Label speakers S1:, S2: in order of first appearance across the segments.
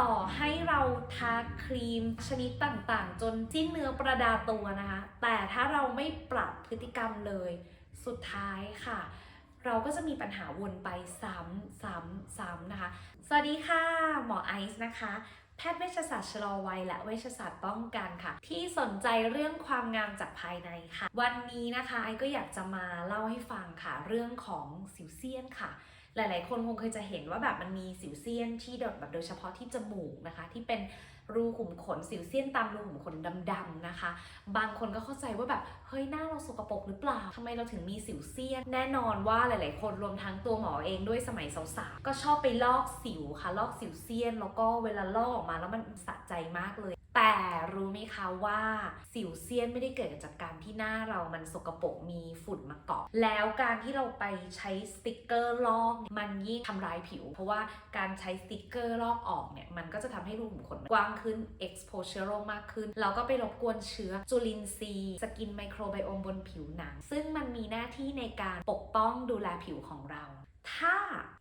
S1: ต่อให้เราทาครีมชนิดต่างๆ จนสิ้นเนื้อประดาตัวนะคะ แต่ถ้าเราไม่ปรับพฤติกรรมเลย สุดท้ายค่ะ เราก็จะมีปัญหาวนไปซ้ำซ้ำซ้ำนะคะ สวัสดีค่ะ หมอไอซ์นะคะแพทย์เวชศาสตร์ชะลอวัยและเวชศาสตร์ป้องกันค่ะ ที่สนใจเรื่องความงามจากภายในค่ะ วันนี้นะคะไอก็อยากจะมาเล่าให้ฟังค่ะ เรื่องของสิวเซียนค่ะ หลาย ๆ คนคงเคยจะเห็นว่าแบบมันมีสิวเซียนที่แบบโดยเฉพาะที่จมูกนะคะ ที่เป็นรูขุมขนสิวเซียนตามรูขุมขนดำๆนะคะ บางคนก็เข้าใจว่าแบบเฮ้ยหน้าเราสกปรกหรือเปล่าทำไมเราถึงมีสิวเซียน แน่นอนว่าหลาย ๆ คนรวมทั้งตัวหมอเองด้วยสมัยสาวๆก็ชอบไปลอกสิวค่ะ ลอกสิวเซียน แล้วก็เวลาลอกออกมาแล้วมันสะใจมากเลยแต่รู้ไหมคะว่าสิวเซียนไม่ได้เกิดจากการที่หน้าเรามันสกปรกมีฝุ่นมาเก แล้วการที่เราไปใช้สติกเกอร์ลอกมันยิ่งทำร้ายผิว เพราะว่าการใช้สติกเกอร์ลอกออกเนี่ยมันก็จะทำให้รูขุมขนกว้างขึ้น expose เชื้อโรคมากขึ้น แล้วก็ไปรบกวนเชื้อจุลินทรีย์สกินไมโครไบโอมบนผิวหนัง ซึ่งมันมีหน้าที่ในการปกป้องดูแลผิวของเรา ถ้า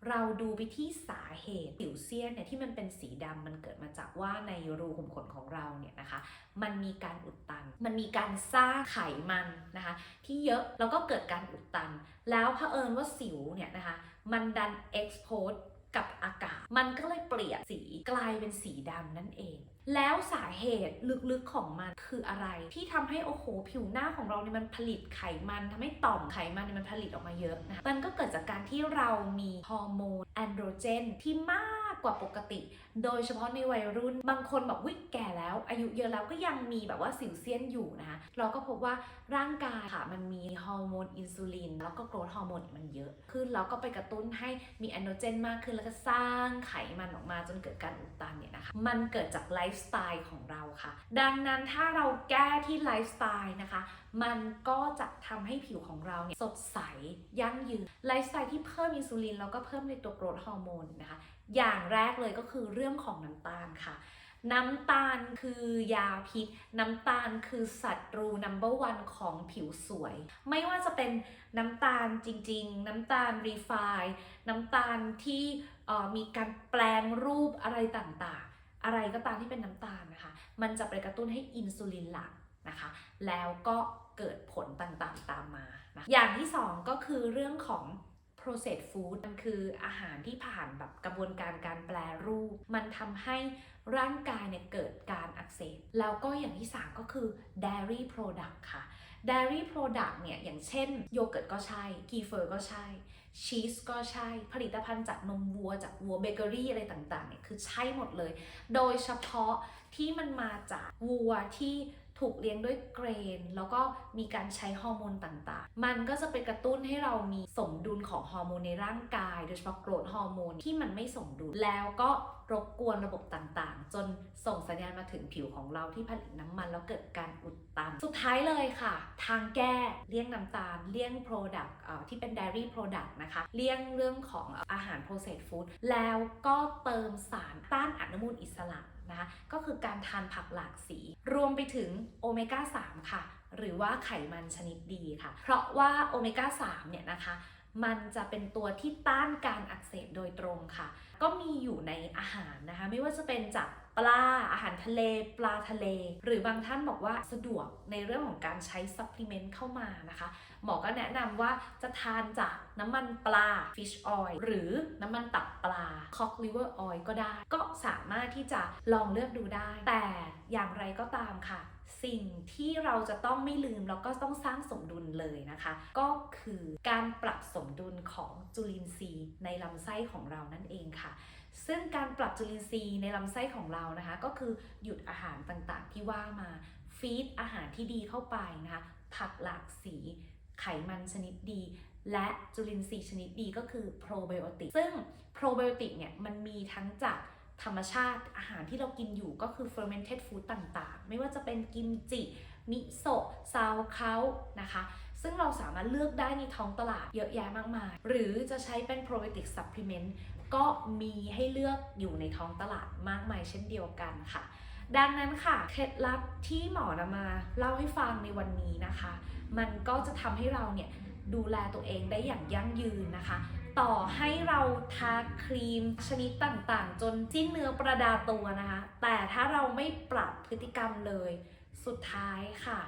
S1: เราดูไปที่สาเหตุผิวเซียนเนี่ยที่มันเป็นสีดำมันเกิดมาจากว่าในรูขุมขนของเราเนี่ยนะคะ มันมีการอุดตัน มันมีการสร้างไขมันนะคะ ที่เยอะแล้วก็เกิดการอุดตัน แล้วเผอิญว่าสิวเนี่ยนะคะ มันดัน expose กับอากาศ มันก็เลยเปลี่ยนสีกลายเป็นสีดำนั่นเอง แล้วสาเหตุลึกๆของมันคืออะไร ที่ทำให้โอ้โหผิวหน้าของเราเนี่ยมันผลิตไขมันทำให้ต่อมไขมันเนี่ยมันผลิตออกมาเยอะนะคะมันก็เกิดจากการที่เรามีฮอร์โมนแอนโดรเจนที่มาก กว่าปกติ โดยเฉพาะในวัยรุ่น บางคนแบบวิแก่แล้ว อายุเยอะแล้วก็ยังมีแบบว่าสิวเซียนอยู่นะคะ เราก็พบว่าร่างกายค่ะมันมีฮอร์โมนอินซูลิน แล้วก็โกรทฮอร์โมนมันเยอะขึ้นแล้วก็ไปกระตุ้นให้มีแอนโดรเจนมากขึ้นแล้วก็สร้างไขมันออกมาจนเกิดการอุดตันเนี่ยนะคะ มันเกิดจากไลฟ์สไตล์ของเราค่ะ ดังนั้นถ้าเราแก้ที่ไลฟ์สไตล์นะคะ มันก็จะทำให้ผิวของเราเนี่ยสดใสยั่งยืน ไลฟ์สไตล์ที่เพิ่มอินซูลินแล้วก็เพิ่มในตัวโกรทฮอร์โมนนะคะ อย่างแรกเลยก็คือเรื่องของน้ำตาลค่ะ น้ำตาลคือยาพิษ น้ำตาลคือศัตรู number one ของผิวสวย ไม่ว่าจะเป็นน้ำตาลจริง ๆ น้ำตาลรีไฟน์น้ำตาลที่มีการแปลงรูปอะไรต่างๆ อะไรก็ตามที่เป็นน้ำตาลนะคะ มันจะไปกระตุ้นให้อินซูลินหลั่งนะคะ แล้วก็เกิดผลต่างๆตามมานะอย่างที่สองก็คือเรื่องของ processed food มันคืออาหารที่ผ่านแบบกระบวนการการแปลรูป มันทำให้ร่างกายเนี่ยเกิดการอักเสบ แล้วก็อย่างที่3ก็คือ dairy product ค่ะ dairy product เนี่ย อย่างเช่น โยเกิร์ตก็ใช่ กีเฟอร์ก็ใช่ ชีสก็ใช่ ผลิตภัณฑ์จากนมวัว จากวัวเบเกอรี่อะไรต่างๆเนี่ย คือใช่หมดเลย โดยเฉพาะที่มันมาจากวัวที่ ถูกเลี้ยงด้วยเกรน แล้วก็มีการใช้ฮอร์โมนต่างๆ มันก็จะไปกระตุ้นให้เรามีสมดุลของฮอร์โมนในร่างกาย โดยเฉพาะโกรทฮอร์โมนที่มันไม่สมดุล แล้วก็รบกวนระบบต่างๆ จนส่งสัญญาณมาถึงผิวของเราที่ผลิตน้ำมันแล้วเกิดการอุดตัน สุดท้ายเลยค่ะ ทางแก้เลี่ยงน้ำตาล เลี่ยง Product เอ่อที่เป็น Dairy Product นะคะ เลี่ยงเรื่องของอาหาร Processed Food แล้วก็เติมสารต้านอนุมูลอิสระ นะคะก็คือการทานผักหลากสี รวมไปถึงโอเมก้า 3 ค่ะ หรือว่าไขมันชนิดดีค่ะ เพราะว่าโอเมก้า 3 เนี่ยนะคะมันจะเป็นตัวที่ต้านการอักเสบโดยตรงค่ะ ก็มีอยู่ในอาหารนะคะ ไม่ว่าจะเป็นจาก ปลาอาหารทะเล ปลาทะเล หรือบางท่านบอกว่าสะดวกในเรื่องของการใช้ซัพพลีเมนต์เข้ามานะคะ หมอก็แนะนำว่าจะทานจากน้ำมันปลา fish oil หรือน้ำมันตับปลา cod liver oil ก็ได้ ก็สามารถที่จะลองเลือกดูได้ แต่อย่างไรก็ตามค่ะ สิ่งที่เราจะต้องไม่ลืม แล้วก็ต้องสร้างสมดุลเลยนะคะ ก็คือการปรับสมดุลของจุลินทรีย์ในลำไส้ของเรานั่นเองค่ะ ซึ่งการปรับจุลินทรีย์ในลำไส้ของเรานะคะ ก็คือหยุดอาหารต่างๆ ที่ว่ามาฟีดอาหารที่ดีเข้าไปนะคะ ผักหลากสี ไขมันชนิดดี และจุลินทรีย์ชนิดดีก็คือโปรไบโอติกซึ่งโปรไบโอติกเนี่ยมันมีทั้งจากธรรมชาติอาหารที่เรากินอยู่ก็คือ fermented food ต่างๆ ไม่ว่าจะเป็นกิมจิ มิโซะซาวเขานะคะ ซึ่งเราสามารถเลือกได้ในท้องตลาดเยอะแยะมากมาย หรือจะใช้เป็น probiotic supplement ก็มีให้เลือกอยู่ในท้องตลาดมากมายเช่นเดียวกันค่ะ ดังนั้นค่ะ เคล็ดลับที่หมอนำมาเล่าให้ฟังในวันนี้นะคะ มันก็จะทำให้เราเนี่ยดูแลตัวเองได้อย่างยั่งยืนนะคะ ต่อให้เราทาครีมชนิดต่างๆ จนสิ้นเนื้อประดาตัวนะคะ แต่ถ้าเราไม่ปรับพฤติกรรมเลย สุดท้ายค่ะ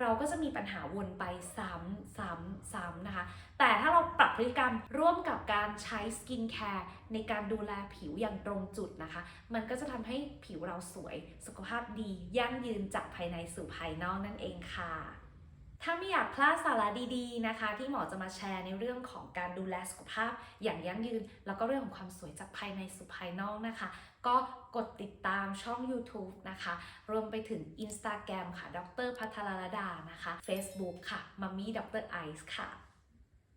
S1: เราก็จะมีปัญหาวนไปซ้ำซ้ำซ้ำนะคะ แต่ถ้าเราปรับพฤติกรรมร่วมกับการใช้สกินแคร์ในการดูแลผิวอย่างตรงจุดนะคะ มันก็จะทำให้ผิวเราสวย สุขภาพดี ยั่งยืนจากภายในสู่ภายนอกนั่นเองค่ะ ถ้าไม่อยากพลาดสาระดีๆนะคะ ที่หมอจะมาแชร์ในเรื่องของการดูแลสุขภาพอย่างยั่งยืน แล้วก็เรื่องของความสวยจากภายในสู่ภายนอกนะคะ ก็กดติดตามช่อง YouTube นะคะ รวมไปถึง Instagram ค่ะ ดรพัทรลดานะคะ Facebook ค่ะมัมมี่ดรไอซ์ค่ะ